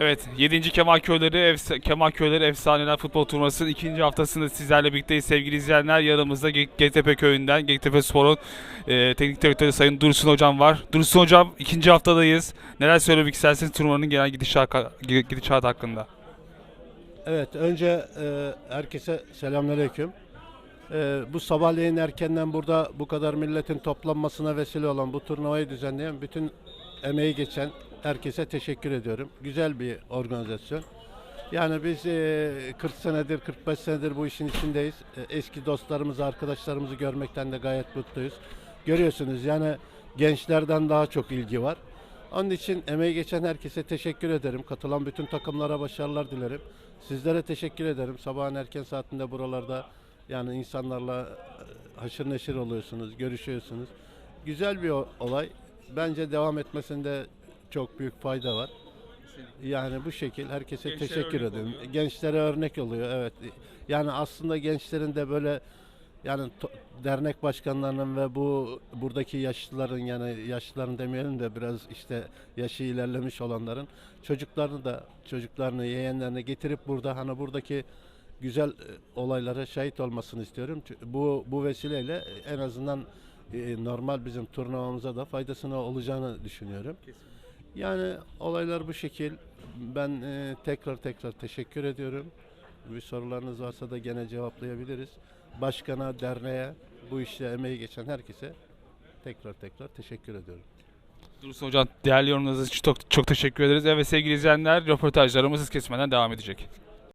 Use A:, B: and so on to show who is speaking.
A: Evet, 7. Kemal Köyleri Efs- Kemal Köyleri Efsaneler Futbol Turnuvası'nın ikinci haftasında sizlerle birlikteyiz sevgili izleyenler. Yanımızda Ge- Gektepe Köyü'nden, Gektepe Spor'un e, teknik direktörü Sayın Dursun Hocam var. Dursun Hocam ikinci haftadayız. Neler söylemek istersiniz turnuvanın genel gidişatı hakkında?
B: Evet, önce e, herkese selamünaleyküm. E, bu sabahleyin erkenden burada bu kadar milletin toplanmasına vesile olan bu turnuvayı düzenleyen bütün emeği geçen herkese teşekkür ediyorum. Güzel bir organizasyon. Yani biz e, 40 senedir, 45 senedir bu işin içindeyiz. E, eski dostlarımızı, arkadaşlarımızı görmekten de gayet mutluyuz. Görüyorsunuz yani gençlerden daha çok ilgi var. Onun için emeği geçen herkese teşekkür ederim. Katılan bütün takımlara başarılar dilerim. Sizlere teşekkür ederim. Sabahın erken saatinde buralarda yani insanlarla e, haşır neşir oluyorsunuz, görüşüyorsunuz. Güzel bir olay. Bence devam etmesinde çok büyük fayda var. Yani bu şekil herkese
A: Gençlere
B: teşekkür ederim.
A: oluyor.
B: Gençlere örnek oluyor. Evet. Yani aslında gençlerin de böyle yani dernek başkanlarının ve bu buradaki yaşlıların yani yaşlıların demeyelim de biraz işte yaşı ilerlemiş olanların çocuklarını da çocuklarını yeğenlerini getirip burada hani buradaki güzel e, olaylara şahit olmasını istiyorum. Bu bu vesileyle en azından e, normal bizim turnuvamıza da faydasına olacağını düşünüyorum. Yani olaylar bu şekil. Ben e, tekrar tekrar teşekkür ediyorum. Bir sorularınız varsa da gene cevaplayabiliriz. Başkana, derneğe, bu işte emeği geçen herkese tekrar tekrar teşekkür ediyorum.
A: Dursun Hocam değerli yorumlarınız için çok, çok teşekkür ederiz. Evet sevgili izleyenler röportajlarımız kesmeden devam edecek.